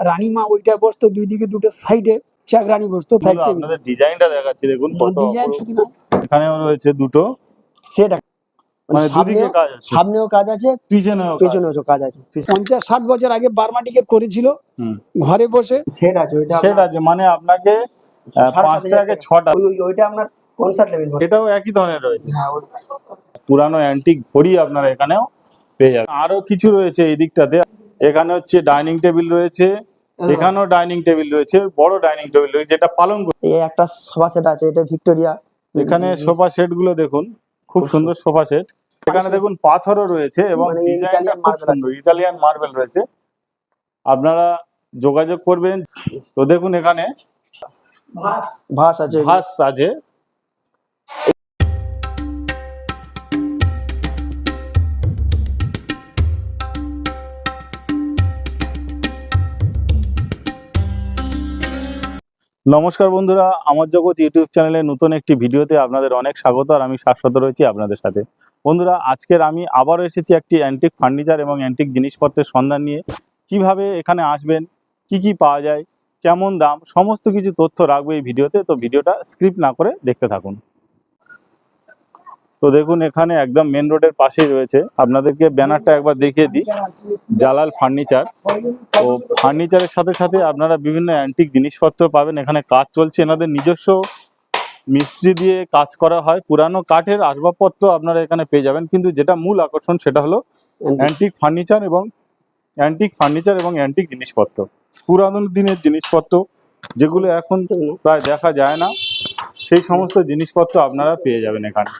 রানীমা ওইটা বসতো দুই দিকে দুটো সাইডে চাকরানি বসতো আপনাদের ডিজাইনটা দেখাচ্ছি দেখুন কত ডিজাইন অপরূপ। শুধু না এখানেও রয়েছে দুটো। সেটা মানে দুদিকে কাজ আছে। সামনেও কাজ আছে পিছনেও কাজ কাজ আছে। পঞ্চাশ ষাট বছর আগে বার্মাটিকে করেছিল ঘরে বসে। সেট আছে ওইটা সেট আছে মানে আপনাকে পাঁচটা ছটা। ওই- ওই- ওইটা আপনার কনসার্ট লেভেল এটাও একই ধরনের রয়েছে। হ্যাঁ পুরানো অ্যান্টিক ঘড়ি আপনারা এখানেও পেয়ে যাবেন। আরও কিছু রয়েছে এই দিকটাতে এখানে হচ্ছে ডাইনিং টেবিল রয়েছে এখানেও ডাইনিং টেবিল রয়েছে বড় ডাইনিং টেবিল রয়েছে যেটা পালং এই একটা সোফা সেট আছে এটা ভিক্টোরিয়া। এখানে সোফা সেটগুলো দেখুন খুব সুন্দর সোফা সেট। এখানে দেখুন পাথরও রয়েছে এবং মানে ডিজাইনটা খুব সুন্দর ইতালিয়ান মার্বেল রয়েছে। আপনারা যোগাযোগ করবেন। তো দেখুন এখানে ভাস আছে। ভাস আছে। নমস্কার বন্ধুরা, আমার জগৎ ইউটিউব চ্যানেলে নতুন একটি ভিডিওতে আপনাদের অনেক স্বাগত আর আমি শাশ্বত রয়েছি আপনাদের সাথে। বন্ধুরা, আজকের আমি আবারও এসেছি একটি অ্যান্টিক ফার্নিচার এবং অ্যান্টিক জিনিসপত্রের সন্ধান নিয়ে। কীভাবে এখানে আসবেন, কি কি পাওয়া যায়, কেমন দাম, সমস্ত কিছু তথ্য রাখব এই ভিডিওতে, তো ভিডিওটা স্ক্রিপ্ট না করে দেখতে থাকুন। তো দেখুন, এখানে একদম মেন রোডের পাশেই রয়েছে। আপনাদেরকে ব্যানারটা একবার দেখিয়ে দিই। জালাল ফার্নিচার। তো ফার্নিচারের সাথে সাথে আপনারা বিভিন্ন অ্যান্টিক জিনিসপত্র পাবেন। এখানে কাজ চলছে। এনাদের নিজস্ব মিস্ত্রি দিয়ে কাজ করা হয়। পুরানো কাঠের আসবাবপত্র আপনারা এখানে পেয়ে যাবেন। কিন্তু যেটা মূল আকর্ষণ, সেটা হলো অ্যান্টিক ফার্নিচার এবং অ্যান্টিক ফার্নিচার এবং অ্যান্টিক জিনিসপত্র। পুরানো দিনের জিনিসপত্র, যেগুলো এখন প্রায় দেখা যায় না, সেই সমস্ত জিনিসপত্র আপনারা পেয়ে যাবেন এখানে।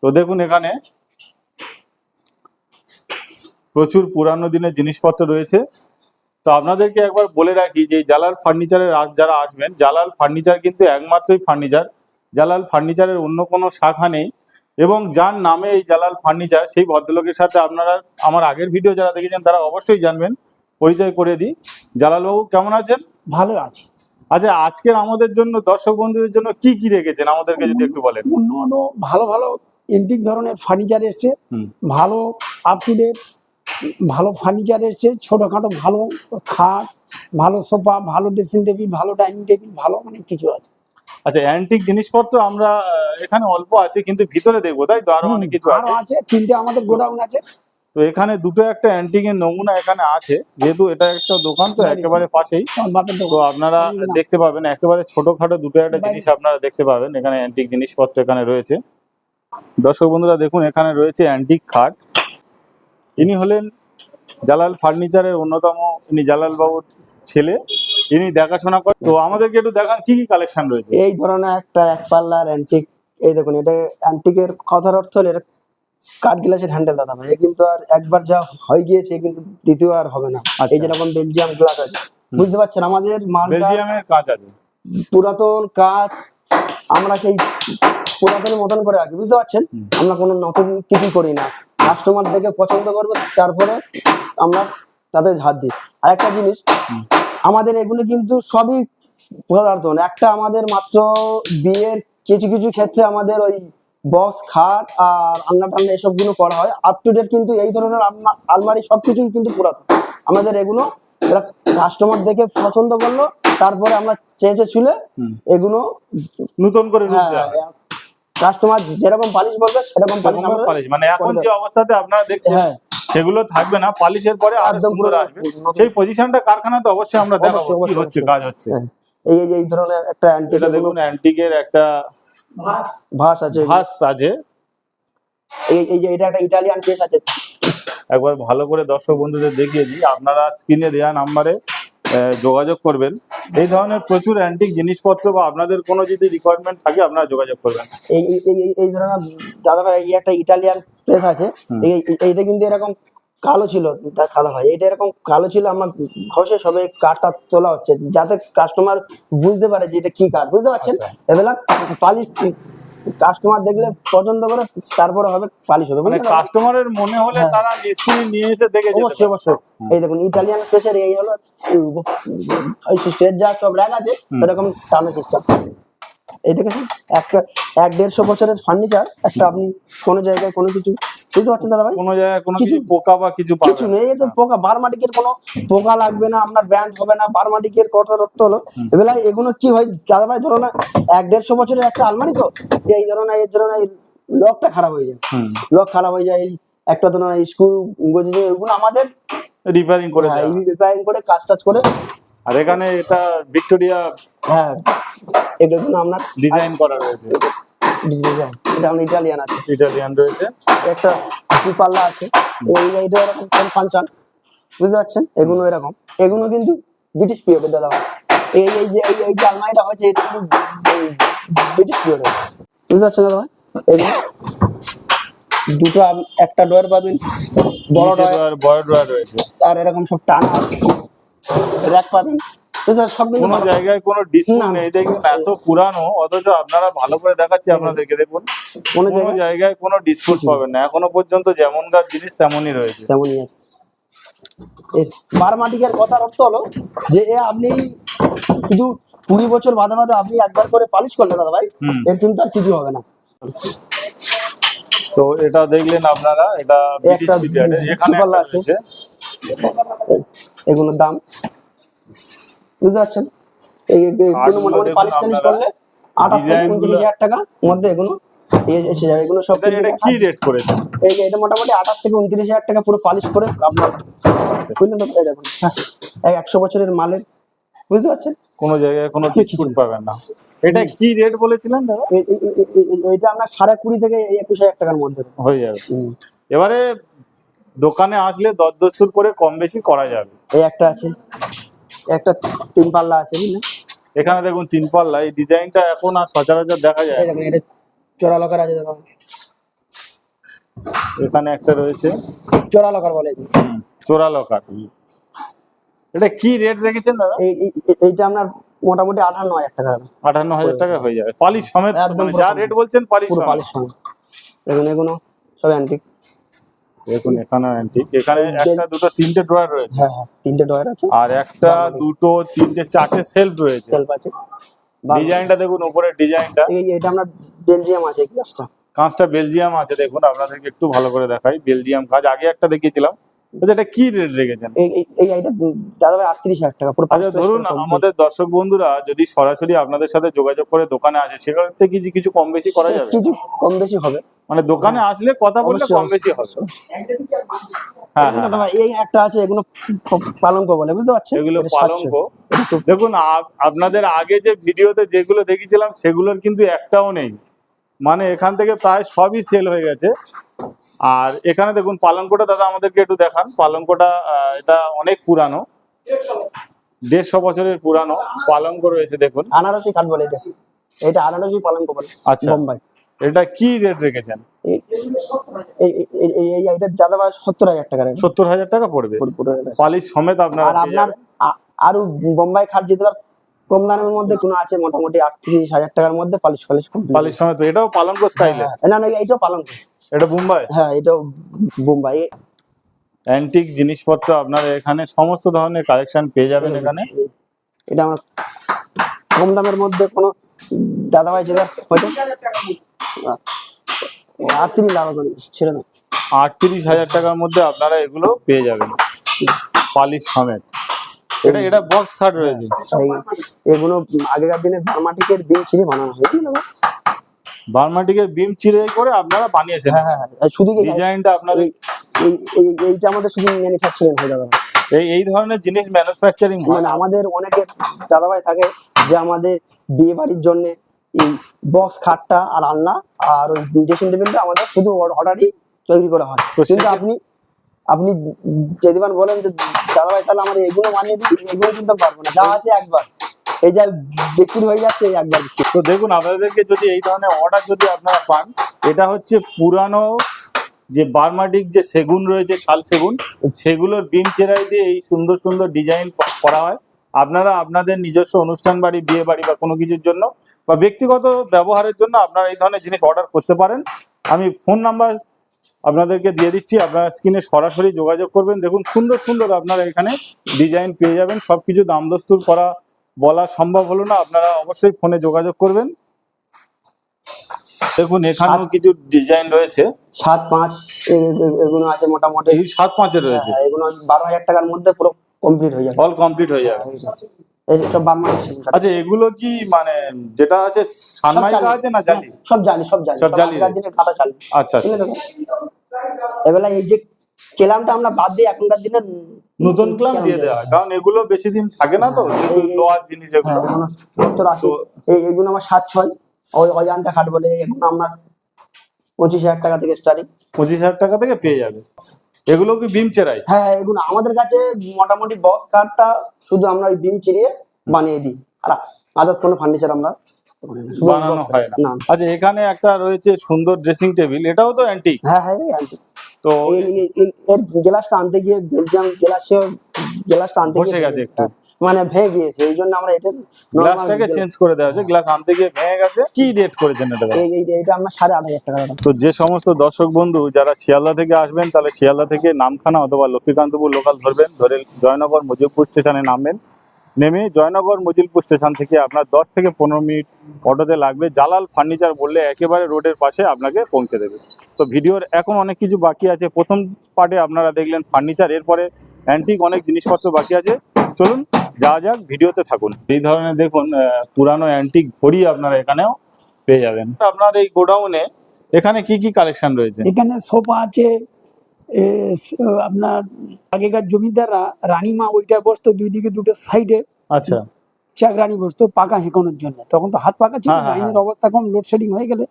তো দেখুন এখানে প্রচুর পুরানো দিনের জিনিসপত্র রয়েছে। তো আপনাদেরকে একবার বলে রাখি যে জালাল ফার্নিচারের যারা আসবেন, জালাল ফার্নিচার কিন্তু একমাত্রই ফার্নিচার। জালাল ফার্নিচারের অন্য কোনো শাখা নেই এবং যার নামে এই জালাল ফার্নিচার, সেই ভদ্রলোকের সাথে আপনারা আমার আগের ভিডিও যারা দেখেছেন তারা অবশ্যই জানবেন। পরিচয় করে দিই। জালালবাবু, কেমন আছেন? ভালো আছে। আচ্ছা আজকের আমাদের জন্য দর্শক বন্ধুদের জন্য কি কি রেখেছেন? আমাদেরকে যদি একটু বলেন। অন্য ভালো ভালো এন্টিক ধরনের ফার্নিচার এসছে। ভালো আপ টু ডেট ভালো ফার্নিচার এসছে ছোটখাটো ভালো খাট ভালো সোফা ভালো ড্রেসিং টেবিল ভালো ডাইনিং টেবিল ভালো অনেক কিছু আছে। আচ্ছা অ্যান্টিক জিনিসপত্র আমরা এখানে অল্প আছে কিন্তু ভিতরে দেখব তাই তো? আরও অনেক কিছু আছে তিনটে আমাদের গোডাউন আছে। তো এখানে দুটো একটা অ্যান্টিক এর নমুনা এখানে আছে। যেহেতু এটা একটা দোকান তো একেবারে পাশেই। তো আপনারা দেখতে পাবেন একেবারে ছোটখাটো দুটো একটা জিনিস আপনারা দেখতে পাবেন। এখানে অ্যান্টিক জিনিসপত্র এখানে রয়েছে। দর্শক বন্ধুরা দেখুন এখানে রয়েছে অ্যান্টিক খাট। ইনি হলেন জালাল ফার্নিচারের অন্যতম ইনি জালাল বাবুর ছেলে। ইনি দেখাশোনা করেন তো আমাদেরকে একটু দেখান কি কি কালেকশন রয়েছে? এই ধরনের একটা এক পাল্লার অ্যান্টিক এই দেখুন এটা অ্যান্টিকের কথার অর্থ হলো কাঠ গ্লাসের হ্যান্ডেল দাদা ভাই। কিন্তু আর একবার যা হয়ে গিয়েছে কিন্তু দ্বিতীয় আর হবে না। আচ্ছা। এই যেরকম বেলজিয়াম গ্লাস আছে। বুঝতে পারছেন আমাদের মালটা বেলজিয়ামের কাজ আছে। পুরাতন কাজ আমরা সেই পুরাতনের মতন করে রাখি বুঝতে পারছেন? আমরা কোনো নতুন কিছু করি না। কাস্টমার দেখে পছন্দ করবে তারপরে আমরা তাদের হাত দিই। আর একটা জিনিস আমাদের এগুলো কিন্তু সবই পুরাতন একটা আমাদের মাত্র বিয়ের কিছু কিছু ক্ষেত্রে আমাদের ওই বক্স খাট আর আলনা টান্না এসবগুলো করা হয়। আপ টু ডেট কিন্তু এই ধরনের আলমা- আলমারি সবকিছুই কিন্তু পুরাতন। আমাদের এগুলো কাস্টমার দেখে পছন্দ করল তারপরে আমরা চেঁচে ছুলে এগুলো নতুন করে রূপ হ্যাঁ, হয়। কাস্টমার যেরকম পালিশ বলবে সেরকম পালিশ মানে এখন যে অবস্থাতে আপনারা দেখছেন হ্যাঁ। সেগুলো থাকবে না পালিশের পরে আরও একদম সুন্দর আসবে। সেই পজিশনটা কারখানাতে অবশ্যই আমরা দেখাবো কি হচ্ছে কাজ হচ্ছে। এই এই- এই ধরনের একটা অ্যান্টিক দেখুন অ্যান্টিকের একটা ভাস। আছে ভাস আছে। এই এই যে এটা একটা ইটালিয়ান কেস আছে। একবার ভালো করে দর্শক বন্ধুদের দেখিয়ে দিই। আপনারা স্ক্রিনে দেওয়া নাম্বারে যোগাযোগ করবেন। এই ধরনের প্রচুর অ্যান্টিক জিনিসপত্র বা আপনাদের কোনো যদি রিকোয়ারমেন্ট থাকে আপনারা যোগাযোগ করবেন। এই এই এই- ধরনের দাদা ভাই একটা ইটালিয়ান প্লেস আছে। এইটা কিন্তু এরকম কালো ছিল দা- দাদা ভাই এটা এরকম কালো ছিল আমার ঘষে সবে কাঠটা তোলা হচ্ছে যাতে কাস্টমার বুঝতে পারে যে এটা কি কাঠ বুঝতে পারছেন আচ্ছা। এবেলা পালিশ কাস্টমার দেখলে পছন্দ করে তারপরে হবে পালিশ হবে মানে? কাস্টমারের মনে হলে হ্যাঁ। তারা মিস্ত্রি নিয়ে এসে দেখে অবশ্যই অবশ্যই এই দেখুন ইটালিয়ান স্পেসের এই হলো ওই স্টেজ যা সব র্যাক আছে হুম। সেরকম টানো সিস্টেম এই দেখেছেন একটা এক দেড়শো বছরের ফার্নিচার একটা আপনি কোনো জায়গায় কোনো কিছু বুঝতে পারছেন দাদা ভাই? কোনো জায়গায় কোনো কিছু- পোকা বা কিছু কিছু নেই এই তো পোকা বারমাটিকের কোনো পোকা লাগবে না আপনার ব্যান্ড হবে না বারমাটিকের কথা রক্ত হলো। এবেলা এগুলো কি হয়? দাদা ভাই ধরো না এক দেড়শো বছরের একটা আলমারি তো এই ধরো না এই ধরো না এই লকটা খারাপ হয়ে যায়। লক খারাপ হয়ে যায় এই একটা ধরো না স্ক্রু গজে এগুলো আমাদের রিপেয়ারিং করে হ্যাঁ, রিপেয়ারিং করে কাজ টাজ করে। আর এখানে এটা ভিক্টোরিয়া হ্যাঁ। এগুলো আপনার ডিজাইন করা রয়েছে। ডিজাইন এটা আপনার ইটালিয়ান আছে। ইটালিয়ান রয়েছে। একটা পাল্লা আছে। এই এইটা এরকম ফাংশন বুঝতে পারছেন? এগুলো এরকম। এগুলো কিন্তু ব্রিটিশ পিরিয়ডের দাদা এই এই যে এই যে আলমারিটা হয়েছে এটা কিন্তু ব্রিটিশ পিরিয়ডের বুঝতে পারছেন দাদা এগুলো দুটো একটা ডোয়ার পাবেন। বড় ড্রয়ার বড় ড্রয়ার রয়েছে। আর এরকম সব টানা র্যাক পাবেন? সব কোনো জায়গায় কোনো ডিসপ্লে। নেই। দেখুন এত পুরানো অথচ আপনারা ভালো করে দেখাচ্ছি আপনাদেরকে দেখুন। কোনো জায়গায়? কোনো ডিসপুট পাবেন না। এখনও পর্যন্ত যেমনকার জিনিস তেমনই রয়েছে। তেমনই আছে। বারমাটিকের কথার অর্থ হলো যে এ আপনি শুধু কুড়ি বছর বাদে বাদে আপনি একবার করে পালিশ করলেন দাদা ভাই এর কিন্তু আর কিছু হবে না। তো এটা দেখলেন আপনারা এটা এখানে আছে। এগুলোর দাম? বুঝতে পারছেন? এই এগুলো মোটামুটি পালিশ টালিশ করলে আঠাশ থেকে উনত্রিশ হাজার টাকা মধ্যে এগুলো এসে যাবে। এগুলো সব এটা- এটা কি রেট করেছে এই এটা মোটামুটি আঠাশ থেকে উনত্রিশ হাজার টাকা পুরো পালিশ করে আপনার বুঝলেন তো? দেখুন হ্যাঁ একশো বছরের মালের বুঝতে পারছেন? কোনো জায়গায় কোনো ডিসপুট পাবেন না। এটা কি রেট বলেছিলেন দাদা? এ- এ- এ- এ- এ- এইটা আপনার সাড়ে কুড়ি থেকে একুশ হাজার টাকার মধ্যে। হয়ে যাবে। এবারে দোকানে আসলে দরদস্তুর করে কম বেশি করা যাবে। এই একটা আছে। একটা তিন পাল্লা আছে বুঝলেন এখানে দেখুন তিন পাল্লা এই ডিজাইনটা এখন আর সচরাচর দেখা যায় দেখুন এটা চোরা লকার আছে এখানে একটা রয়েছে। চোরা লকার বলে। চোরা লকার। এটা কি রেট রেখেছেন দাদা? এই এই- এই- এইটা আপনার মোটামুটি আঠান্ন হাজার টাকা। দাদা আটান্ন হাজার টাকা হয়ে যাবে। পালিশ সমেত মানে যা রেট বলছেন পালিশ সমেত। পালিশ দেখুন এগুলো সব অ্যান্টিক দেখুন এখানে অ্যান্টিক এখানে একটা দুটো তিনটে ড্রয়ার রয়েছে। হ্যাঁ হ্যাঁ তিনটে ড্রয়ার আছে। আর একটা দুটো তিনটে চারটে সেলফ রয়েছে। সেলফ আছে। ডিজাইনটা দেখুন উপরের ডিজাইনটা এই এটা আপনার বেলজিয়াম আছে গ্লাসটা কাঁচটা বেলজিয়াম আছে দেখুন আপনাদেরকে একটু ভালো করে দেখাই। বেলজিয়াম কাজ আগে একটা দেখিয়েছিলাম। এটা কি রেট রেখেছেন? এই এই- এই দাদা ভাই আটত্রিশ হাজার টাকা পুরো আচ্ছা ধরুন আমাদের দর্শক বন্ধুরা যদি সরাসরি আপনাদের সাথে যোগাযোগ করে দোকানে আসে কিছু কিছু কম বেশি করা যাবে? কিছু কম বেশি হবে। মানে দোকানে আসলে কথা বললে কম বেশি হবে। হ্যাঁ হ্যাঁ। এই একটা আছে এগুলো পালঙ্ক বলে বুঝতে পারছেন? এগুলো পালঙ্ক। দেখুন আপনাদের আগে যে ভিডিওতে যেগুলো দেখেছিলাম সেগুলোর কিন্তু একটাও নেই। মানে এখান থেকে প্রায় সবই সেল হয়ে গেছে। আর এখানে দেখুন পালঙ্কটা দাদা আমাদেরকে একটু দেখান। পালঙ্কটা এটা অনেক পুরানো। দেড়শো বছরের পুরানো পালঙ্ক রয়েছে দেখুন। আনারসি কাঠ বলে এটা। এটা আনারসি পালঙ্ক বলে আচ্ছা। বোম্বাই। এটা কি রেট রেখেছেন? এটা দাদা সত্তর হাজার টাকা সত্তর হাজার টাকা পড়বে। পালিশ সমেত আপনারা আর আপনার। আরও বোম্বাই খাট যেতে পার কম দামের মধ্যে কোনো আছে মোটামুটি আটত্রিশ হাজার টাকার মধ্যে পালিশ পালিশ complete। পালিশ সমেত এটাও পালঙ্ক স্টাইলে হ্যাঁ, না না এইটাও পালঙ্ক। এটা মুম্বাই হ্যাঁ এটাও বোম্বাই। অ্যান্টিক জিনিসপত্র আপনারা এখানে সমস্ত ধরনের কালেকশন পেয়ে যাবেন এখানে। এটা আমার কম দামের মধ্যে কোনো দাদা ভাই যেটা হয়তো আটত্রিশ লাভ করে ছেড়ে দাও। আটত্রিশ হাজার টাকার মধ্যে আপনারা এগুলো পেয়ে যাবেন। পালিশ সমেত। এটা এটা বক্স খাট রয়েছে। এগুলো আগেকার দিনে বার্মাটিকের বিল ছিঁড়ে বানানো হয়? বার্মাটিকের বিম চিরে করে আপনারা বানিয়েছেন। হ্যাঁ হ্যাঁ হ্যাঁ শুধু কি ডিজাইনটা আপনাদের এই- এই- এই- এইটা আমাদের শুধু ম্যানুফ্যাকচারিং হয়ে যাবে এই এই ধরনের জিনিস ম্যানুফ্যাকচারিং মানে আমাদের অনেকের দাদাভাই থাকে যে আমাদের বিয়ে বাড়ির জন্য এই বক্স খাটটা আর আলনা আর ওই ড্রেসিং টেবিলটা আমাদের শুধু অর্ডারই তৈরি করা হয়। কিন্তু আপনি আপনি যদি বলেন যে, দাদা ভাই, তাহলে আমার এগুলো বানিয়ে দিই এগুলো কিন্তু পারব না। যা আছে একবার। এই যা বিক্রি হয়ে যাচ্ছে একবার তো দেখুন, আপনাদেরকে যদি এই ধরনের অর্ডার যদি আপনারা পান, এটা হচ্ছে পুরানো যে বার্মাটিক যে সেগুন রয়েছে, শাল সেগুন, সেগুলোর বিম চেরাই দিয়ে এই সুন্দর সুন্দর ডিজাইন করা হয়। আপনারা আপনাদের নিজস্ব অনুষ্ঠান বাড়ি, বিয়ে বাড়ি বা কোনো কিছুর জন্য বা ব্যক্তিগত ব্যবহারের জন্য আপনারা এই ধরনের জিনিস অর্ডার করতে পারেন। আমি ফোন নাম্বার আপনাদেরকে দিয়ে দিচ্ছি। আপনারা স্ক্রিনে সরাসরি যোগাযোগ করবেন। দেখুন সুন্দর সুন্দর আপনারা এখানে ডিজাইন পেয়ে যাবেন। সবকিছু দাম দস্তুর করা বলা সম্ভব হলো না। আপনারা অবশ্যই ফোনে যোগাযোগ করবেন। দেখুন এখানেও কিছু ডিজাইন রয়েছে। সাত পাঁচ এগুলো আছে মোটামুটি। সাত পাঁচের রয়েছে। হ্যাঁ, এগুলো বারো হাজার টাকার মধ্যে পুরো কমপ্লিট হয়ে যাবে। অল কমপ্লিট হয়ে যাবে। আচ্ছা এগুলো কি মানে যেটা আছে সানমাইকা আছে না জালি? সব জালি সব জালি। সব জালি আগেকার দিনে কাটা চালি। আচ্ছা আচ্ছা। এবেলা এই যে কেলামটা আমরা বাদ এখনকার দিনে নতুন ক্লাম দিয়ে দেওয়া হয়। কারণ এগুলো বেশি দিন থাকে না তো লোহার জিনিস এগুলো। হ্যাঁ, এগুলো এগুলো আমার সাত ছয়। ওই অজান্তা খাট বলে এগুলো আমরা পঁচিশ হাজার টাকা থেকে স্টার্টিং পঁচিশ হাজার টাকা থেকে পেয়ে যাবে। এগুলো কি বিম চেরাই? হ্যাঁ এগুলো আমাদের কাছে মোটামুটি বক্স কাঠটা শুধু আমরা ওই বিম চিরিয়ে বানিয়ে দিই। আর আদার্স কোনো ফার্নিচার আমরা বানানো হয় না। আচ্ছা এখানে একটা রয়েছে সুন্দর ড্রেসিং টেবিল এটাও তো অ্যান্টিক হ্যাঁ হ্যাঁ অ্যান্টিক তো এর গ্লাসটা আনতে গিয়ে বেলজিয়াম গ্লাসে গ্লাসটা আনতে বসে গেছে একটু। মানে ভেঙে গিয়েছে এই জন্য আমরা এটা গ্লাসটাকে চেঞ্জ করে দেওয়া হয়েছে। গ্লাস আনতে গিয়ে ভেঙে গেছে। কি রেট করেছেন এটা? এইটা আমরা সাড়ে আট হাজার টাকা তো যে সমস্ত দর্শক বন্ধু যারা শিয়ালদা থেকে আসবেন তাহলে শিয়ালদা থেকে নামখানা অথবা লক্ষ্মীকান্তপুর লোকাল ধরবেন। ধরে জয়নগর মজিলপুর স্টেশনে নামবেন। নেমে জয়নগর মজিলপুর স্টেশন থেকে আপনার দশ থেকে পনেরো মিনিট অটোতে লাগবে। জালাল ফার্নিচার বললে একেবারে রোডের পাশে আপনাকে পৌঁছে দেবে। তো ভিডিওর এখন অনেক কিছু বাকি আছে। প্রথম পার্টে আপনারা দেখলেন ফার্নিচার এরপরে অ্যান্টিক অনেক জিনিসপত্র বাকি আছে। চলুন যা যাক ভিডিওতে থাকুন। এই ধরনের দেখুন পুরানো অ্যান্টিক ঘড়ি আপনারা এখানেও পেয়ে যাবেন। আপনার এই গোডাউনে এখানে কি কি কালেকশন রয়েছে? এখানে সোফা আছে আপনার আগেকার জমিদাররা রানীমা ওইটা বসতো দুই দিকে দুটো সাইডে আচ্ছা। চাকরানি বসতো পাকা হেঁকানোর জন্য। তখন তো হাত পাকা ছিল হ্যাঁ, হ্যাঁ, আইনের অবস্থা কম লোডশেডিং হয়ে গেলে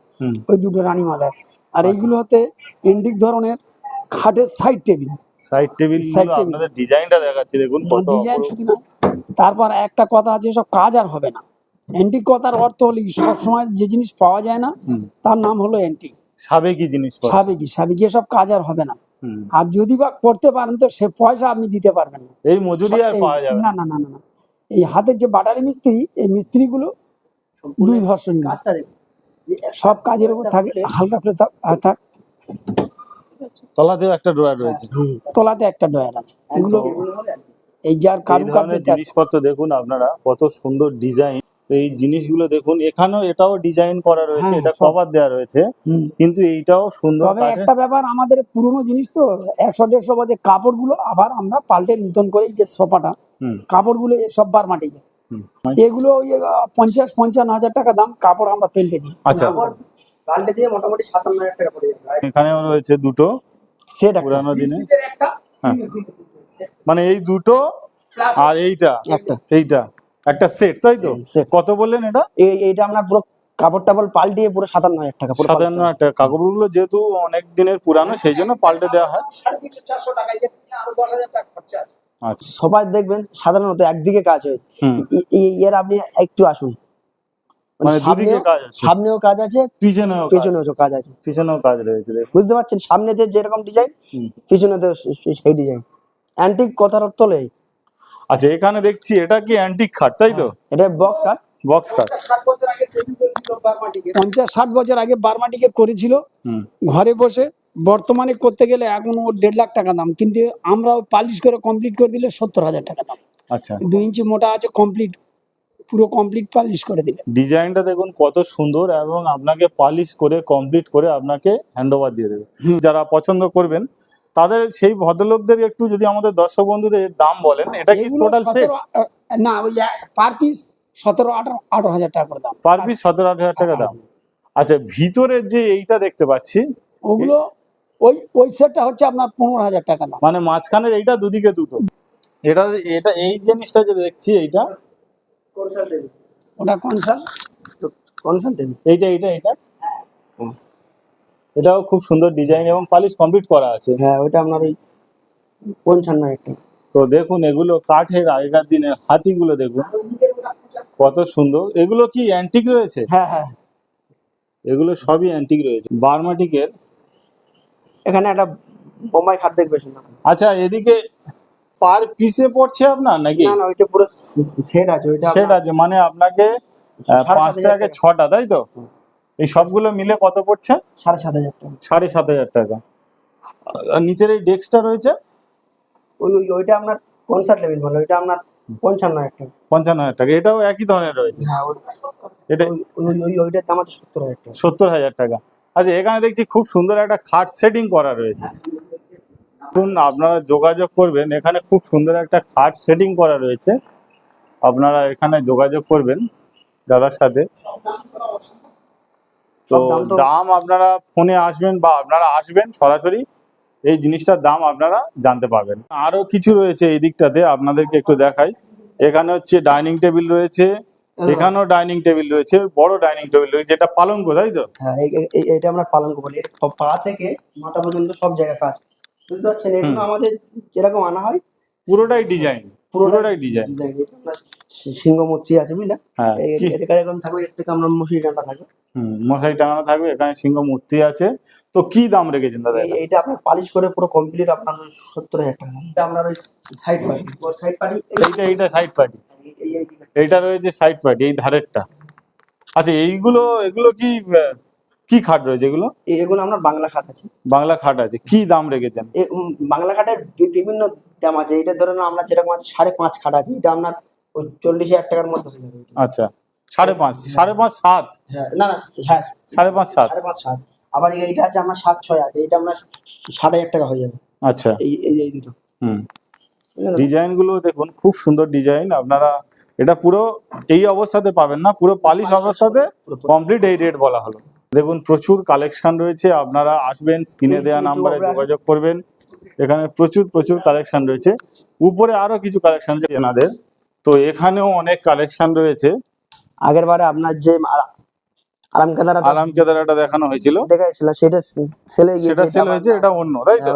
ওই দুটো রানীমা দেয় আর এইগুলো হতে ইন্ডিক ধরনের খাটের সাইড টেবিল সাইড টেবিল আপনাদের ডিজাইনটা দেখাচ্ছি দেখুন কত ডিজাইন শুধু না তারপর একটা কথা আছে সব কাজ আর হবে না। অ্যান্টিক কথার অর্থ হলো সবসময় যে জিনিস পাওয়া যায় না তার নাম হলো অ্যান্টিক সাবেকি জিনিস সাবেকি সাবেকি এসব কাজ আর হবে না। আর যদি বা করতে পারেন তো সে পয়সা আপনি দিতে পারবেন না। এই মজুরি আর পাওয়া যাবে না। না না না এই হাতের যে বাটারি মিস্ত্রি এই মিস্ত্রিগুলো দুই ধর্ষণ। কাজটা দেখুন। সব কাজের উপর থাকে হালকা থাক। তলাতেও একটা ড্রয়ার রয়েছে। তলাতে একটা ডয়ার আছে। এগুলো এই যার কারু ধরনের জিনিসপত্র দেখুন আপনারা কত সুন্দর ডিজাইন। এই জিনিসগুলো দেখুন এখানেও এটাও ডিজাইন করা রয়েছে হ্যাঁ, এটা কভার দেওয়া রয়েছে। কিন্তু এইটাও সুন্দর তবে একটা ব্যাপার আমাদের পুরনো জিনিস তো একশো দেড়শো বছর কাপড়গুলো আবার আমরা পাল্টে নতুন করে এই যে সোফাটা হুম। কাপড়গুলো সব বার মাটিকে হুম। এগুলো পঞ্চাশ পঞ্চান্ন হাজার টাকা দাম কাপড় আমরা পেল্টে দিই। আচ্ছা। পাল্টে দিয়ে মোটামুটি সাতান্ন হাজার টাকা পড়ে যাবে। এখানেও রয়েছে দুটো সেট পুরানো দিনে। হ্যাঁ। মানে এই দুটো আর এইটা। একটা। এইটা। একটা সেট তাই তো. কত বললেন এটা? এই এইটা আমরা পুরো কাপড় টাপড় পাল্টিয়ে পুরো সাতান্ন হাজার টাকা পুরো সাতান্ন পাঁচটা। একটা কাগজগুলো যেহেতু অনেক দিনের পুরানো সেই জন্য পাল্টে দেওয়া হয়। চারশো টাকা দশ হাজার টাকা খরচা আচ্ছা। সবাই দেখবেন সাধারণত একদিকে কাজ হয়। এর আপনি একটু আসুন। মানে দুদিকে সামনেও- কাজ আছে। সামনেও কাজ আছে পিছনেও কাজ কাজ আছে। পিছনেও কাজ রয়েছে বুঝতে পারছেন? সামনেতে যেরকম ডিজাইন। পিছনেতে সেই ডিজাইন অ্যান্টিক কথার অর্থ হলো আচ্ছা এখানে দেখছি এটা কি অ্যান্টিক খাট তাই তো? এটা বক্স কাট বক্স খাট। পঞ্চাশ ষাট বছর আগে বারমাটিকে করেছিল। ঘরে বসে বর্তমানে করতে গেলে এখন ওর দেড় লাখ টাকা দাম। কিন্তু আমরা পালিশ করে কমপ্লিট করে দিলে সত্তর হাজার টাকা দাম। আচ্ছা। দুই ইঞ্চি মোটা আছে কমপ্লিট পুরো কমপ্লিট পালিশ করে দিলে ডিজাইনটা দেখুন কত সুন্দর এবং আপনাকে পালিশ করে কমপ্লিট করে আপনাকে হ্যান্ড ওভার দিয়ে দেবে। যারা পছন্দ করবেন তাদের সেই ভদ্রলোকদের একটু যদি আমাদের দর্শক বন্ধুদের দাম বলেন এটা কি টোটাল সেট না ওই পার পিস সতেরো আঠারো আঠারো হাজার টাকা করে দাম। পার পিস সতেরো আট হাজার টাকা দাম। আচ্ছা ভিতরের যে এইটা দেখতে পাচ্ছি ওগুলো ওই ওই সেটটা হচ্ছে আপনার পনেরো হাজার টাকা দাম। মানে মাঝখানের এইটা দুদিকে দুটো। এটা এটা এই জিনিসটা যে দেখছি এইটা ওটা কনসাল কনসালটেন্ট এইটা এইটা এটা এটাও খুব সুন্দর ডিজাইন এবং পালিশ কমপ্লিট করা আছে। হ্যাঁ ওইটা আপনার ওই পঞ্চান্ন টাকা তো দেখুন এগুলো কাঠের আগেকার দিনের হাতিগুলো দেখুন কত সুন্দর। এগুলো কি অ্যান্টিক রয়েছে? হ্যাঁ হ্যাঁ। এগুলো সবই অ্যান্টিক রয়েছে। বার্মাটিকের? এখানে একটা বোম্বাই খাট দেখবে আচ্ছা এদিকে পার পিসে পড়ছে আপনার নাকি? না না ওইটা পুরো সেট আছে ওইটা সেট আছে মানে আপনাকে পাঁচ টাকা। ছটা তাই তো? এই সবগুলো মিলে কত পড়ছে? সাড়ে সাত হাজার টাকা। সাড়ে সাত হাজার টাকা। আর নিচের এই ডেস্কটা রয়েছে? ওই ওই ওইটা আপনার কনসার্ট লেভেল বলে ওইটা আপনার পঞ্চান্ন হাজার টাকা। পঞ্চান্ন হাজার টাকা এটাও একই ধরনের রয়েছে? হ্যাঁ এটা ওই- ওই ওই- ওইটার দাম আছে সত্তর হাজার টাকা। সত্তর হাজার টাকা। আচ্ছা এখানে দেখছি খুব সুন্দর একটা খাট সেটিং করা রয়েছে। দেখুন আপনারা যোগাযোগ করবেন। এখানে খুব সুন্দর একটা খাট সেটিং করা রয়েছে। আপনারা এখানে যোগাযোগ করবেন দাদার সাথে। তো দাম আপনারা ফোনে আসবেন বা আপনারা আসবেন সরাসরি এই জিনিসটার দাম আপনারা জানতে পারবেন। আরও কিছু রয়েছে এই দিকটাতে আপনাদেরকে একটু দেখাই। এখানে হচ্ছে ডাইনিং টেবিল রয়েছে এখানেও ডাইনিং টেবিল রয়েছে বড় ডাইনিং টেবিল রয়েছে এটা পালঙ্ক তাই তো? হ্যাঁ এটা আমরা পালন বলি। পা- পা থেকে মাথা পর্যন্ত সব জায়গায় কাজ। বুঝতে পারছেন? এগুলো আমাদের যেরকম আনা হয় পুরোটাই ডিজাইন পুরোটাই ডিজাইন এটা সিংহমূর্তি আছে বুঝলে হ্যাঁ এটা এরকম থাকবে এর থেকে আমরা মসুরি ডান্ডা থাকবে। হুম মশারি টাঙানো থাকবে এখানে সিংহ মূর্তি আছে। তো কি দাম রেখেছেন দাদা এইটা আপনার পালিশ করে পুরো কমপ্লিট আপনার ওই সত্তর হাজার টাকা। এটা আপনার ওই সাইড পার্টি সাইড পার্টি এইটা এইটা সাইড পার্টি এই এই এইটা রয়েছে সাইড পার্টি এই ধারেরটা। আচ্ছা এইগুলো এগুলো কি কি খাট রয়েছে এগুলো? এই- এগুলো আপনার বাংলা খাট আছে। বাংলা খাট আছে। কি দাম রেখেছেন? বাংলা খাটের বিভিন্ন দাম আছে। এটা ধরেন আমরা যেরকম আছে সাড়ে পাঁচ খাট আছে। এটা আপনার ওই চল্লিশ হাজার টাকার মধ্যে হয়ে যাবে আচ্ছা। সাড়ে পাঁচ। সাড়ে পাঁচ সাত? হ্যাঁ না না হ্যাঁ। সাড়ে পাঁচ সাত? সাড়ে পাঁচ সাত। আবার এইটা আছে আপনার সাত ছয় আছে। এটা আপনার সাত হাজার টাকা হয়ে যাবে। আচ্ছা। এই এই দুটো। হুম। ডিজাইনগুলো দেখুন খুব সুন্দর ডিজাইন। আপনারা এটা পুরো এই অবস্থাতে পাবেন না পুরো পালিশ অবস্থাতে। কমপ্লিট এই রেট বলা হলো। দেখুন প্রচুর কালেকশন রয়েছে। আপনারা আসবেন স্ক্রিনে দেওয়া নাম্বারে যোগাযোগ করবেন। এখানে প্রচুর প্রচুর কালেকশন রয়েছে। উপরে আরও কিছু কালেকশন আছে এনাদের তো এখানেও অনেক কালেকশন রয়েছে। আগের বারে আপনার যে আ- আরাম কাদারা আরাম কেদারাটা দেখানো হয়েছিল। দেখাইছিল সেটা সেলে সেটা সেল হয়েছে এটা অন্য তাই তো?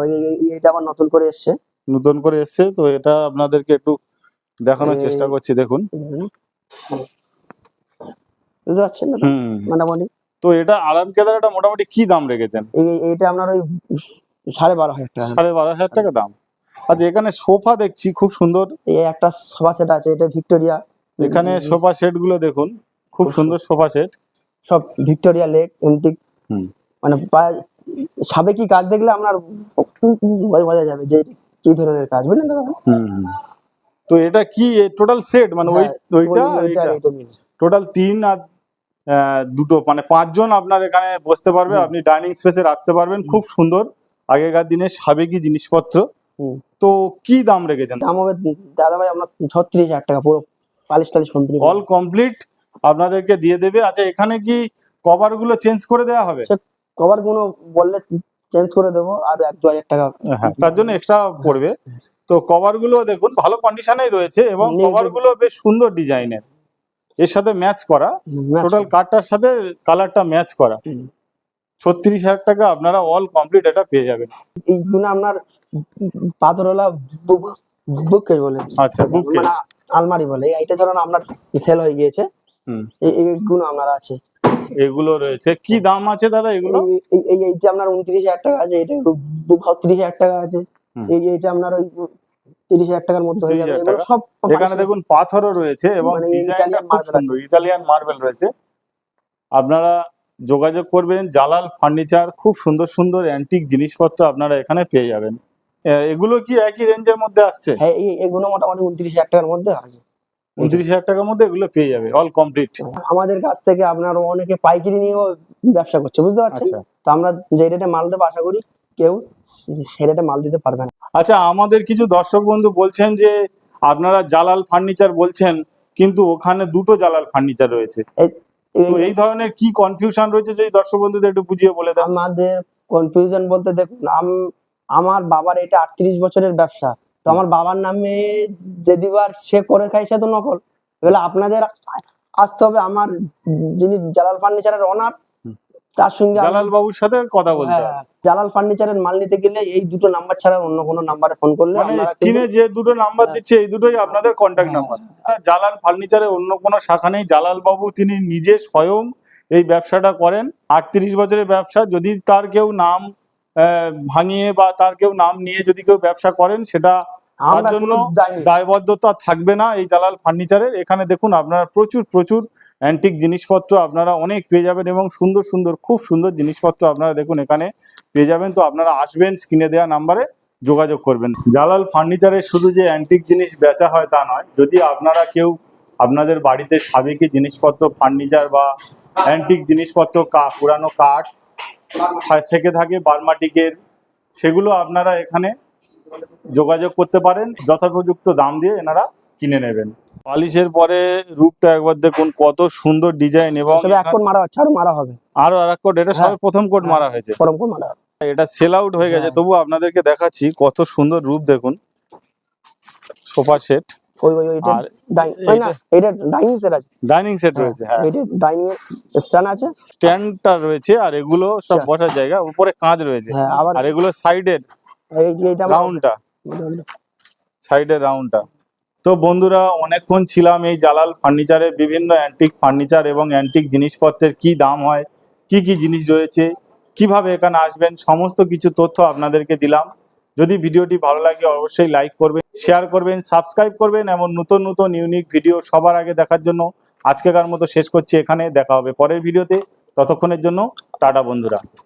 এটা আবার নতুন করে এসছে। নতুন করে এসছে তো এটা আপনাদেরকে একটু দেখানোর চেষ্টা করছি দেখুন। বুঝতে পারছেন না মোটামুটি তো এটা আরাম কেদারাটা মোটামুটি কি দাম রেখেছেন? এইটা আপনার ওই সাড়ে বারো হাজার টাকা। সাড়ে বারো হাজার টাকা দাম। আচ্ছা এখানে সোফা দেখছি খুব সুন্দর। এই একটা সোফা সেট আছে এটা ভিক্টোরিয়া। এখানে সোফা সেটগুলো দেখুন খুব সুন্দর সোফা সেট। সব ভিক্টোরিয়া লেক এন্টিক। মানে প্রায় সাবেকি কাজ দেখলে আপনার বোঝা যাবে যে কি ধরনের কাজ বুঝলেন দাদা? তো এটা কি টোটাল সেট মানে ওই হ্যাঁ, ওইটা ওই- ওইটা এটা টোটাল তিন আর দুটো মানে পাঁচজন আপনার এখানে বসতে পারবে আপনি ডাইনিং স্পেসে রাখতে পারবেন। খুব সুন্দর। আগেকার দিনে সাবেকি জিনিসপত্র। তো কি দাম রেখেছেন? দাম হবে দাদা ভাই আপনার ছত্রিশ হাজার টাকা পুরো পালিশ টালিশ কমপ্লিট অল কমপ্লিট আপনাদেরকে দিয়ে দেবে। আচ্ছা এখানে কি কভারগুলো চেঞ্জ করে দেওয়া হবে? কভারগুলো বললে চেঞ্জ করে দেবো আর এক দু হাজার টাকা। হ্যাঁ তার জন্য এক্সট্রা পড়বে। তো কভারগুলো দেখুন ভালো কন্ডিশনেই রয়েছে এবং কভারগুলো বেশ সুন্দর ডিজাইনের এর সাথে ম্যাচ করা। টোটাল কার্ডটার সাথে কালারটা ম্যাচ করা। ছত্রিশ হাজার টাকা আপনারা অল কমপ্লিট এটা পেয়ে যাবেন। এইগুলো আপনার পাথরওয়ালা বুককেস বলে। আচ্ছা বুক মানে আলমারি বলে। এইটা ধরুন আপনার সেল হয়ে গিয়েছে। হুম। এইগুলো আপনার আছে। এগুলো রয়েছে। কি দাম আছে দাদা এগুলো? এই- এই এইটা আপনার উনত্রিশ হাজার টাকা আছে এটা বত্রিশ হাজার টাকা আছে। এই এইটা আপনার ওই তিরিশ হাজার টাকার মধ্যে হয়ে যাবে। এগুলো সব এখানে দেখুন পাথরও রয়েছে এবং মানে ডিজাইনটা খুব সুন্দর। ইতালিয়ান মার্বেল রয়েছে। আপনারা যোগাযোগ করবেন জালাল ফার্নিচার খুব সুন্দর সুন্দর অ্যান্টিক জিনিসপত্র আপনারা এখানে পেয়ে যাবেন। এগুলো কি একই রেঞ্জের মধ্যে আসছে? হ্যাঁ এগুলো মোটামুটি উনত্রিশ হাজার টাকার মধ্যে আছে উনত্রিশ হাজার টাকার মধ্যে এগুলো পেয়ে যাবে অল কমপ্লিট আমাদের কাছ থেকে আপনার অনেকে পাইকারি নিয়েও ব্যবসা করছে বুঝতে পারছেন? আচ্ছা। তো আমরা যে রেটে মাল দেবো আশা করি কেউ সে মাল দিতে পারবে না। আচ্ছা আমাদের কিছু দর্শক বন্ধু বলছেন যে আপনারা জালাল ফার্নিচার বলছেন কিন্তু ওখানে দুটো জালাল ফার্নিচার রয়েছে। এই- তো এই ধরনের কি কনফিউশন রয়েছে যদি দর্শক বন্ধুদের একটু বুঝিয়ে বলে দেন? আমাদের কনফিউশন বলতে দেখুন আম- আমার বাবার এটা আটত্রিশ বছরের ব্যবসা। তো আমার বাবার নামে যে দিবার সে করে খায় সে তো নকল। এগুলো আপনাদের আসতে হবে। আমার যিনি জালাল ফার্নিচারের অনার। তার সঙ্গে জালাল বাবুর সাথে কথা বলতে হ্যাঁ, জালাল ফার্নিচারের মাল নিতে গেলে এই দুটো নাম্বার ছাড়া অন্য কোনো নাম্বারে ফোন করলে মানে স্ক্রিনে যে দুটো নাম্বার হ্যাঁ। দিচ্ছে এই দুটোই আপনাদের কন্ট্যাক্ট নাম্বার জালাল ফার্নিচারের অন্য কোনো শাখা নেই। জালাল বাবু তিনি নিজে স্বয়ং এই ব্যবসাটা করেন। আটত্রিশ বছরের ব্যবসা। যদি তার কেউ নাম আহ, ভাঙিয়ে বা তার কেউ নাম নিয়ে যদি কেউ ব্যবসা করেন সেটা তার জন্য দায়বদ্ধতা থাকবে না এই জালাল ফার্নিচারের। এখানে দেখুন আপনারা প্রচুর প্রচুর অ্যান্টিক জিনিসপত্র আপনারা অনেক পেয়ে যাবেন এবং সুন্দর সুন্দর, খুব সুন্দর জিনিসপত্র আপনারা দেখুন এখানে পেয়ে যাবেন। তো আপনারা আসবেন স্ক্রিনে দেওয়া নাম্বারে যোগাযোগ করবেন। জালাল ফার্নিচারের শুধু যে অ্যান্টিক জিনিস বেচা হয় তা নয়, যদি আপনারা কেউ আপনাদের বাড়িতে সাবেকি জিনিসপত্র ফার্নিচার বা অ্যান্টিক জিনিসপত্র পুরানো কাঠ থেকে থাকে, বার্মাটিকের, সেগুলো আপনারা এখানে যোগাযোগ করতে পারেন। যথাপযুক্ত দাম দিয়ে এনারা কিনে নেবেন। পালিশের পরে রূপটা একবার দেখুন কত সুন্দর ডিজাইন এবং এক কোট মারা হচ্ছে আরও মারা হবে। আরও আর এক কোট এটা সবে হ্যাঁ। প্রথম কোট মারা হয়েছে। পরম কোট মারা এটা সেল আউট হয়ে গেছে হ্যাঁ। তবু আপনাদেরকে দেখাচ্ছি কত সুন্দর রূপ দেখুন। সোফা সেট ওই ওই ওইটা এটা ডাইনিং সেট আছে। ডাইনিং সেট রয়েছে হ্যাঁ। এটা ডাইনিং স্ট্যান্ড আছে। স্ট্যান্ডটা রয়েছে আর এগুলো সব আচ্ছা। বসার জায়গা উপরে কাঁচ রয়েছে। হ্যাঁ আর এগুলো সাইডের এই যে এটা আমরা- রাউন্ডটা সাইডের রাউন্ডটা তো বন্ধুরা, অনেকক্ষণ ছিলাম এই জালাল ফার্নিচারের বিভিন্ন অ্যান্টিক ফার্নিচার এবং অ্যান্টিক জিনিসপত্রের কি দাম হয়, কি কি জিনিস রয়েছে, কীভাবে এখানে আসবেন, সমস্ত কিছু তথ্য আপনাদেরকে দিলাম। যদি ভিডিওটি ভালো লাগে, অবশ্যই লাইক করবেন শেয়ার করবেন সাবস্ক্রাইব করবেন এমন নতুন নতুন ইউনিক ভিডিও সবার আগে দেখার জন্য আজকেকার মতো শেষ করছি এখানে, দেখা হবে পরের ভিডিওতে। ততক্ষণের জন্য, টাটা বন্ধুরা।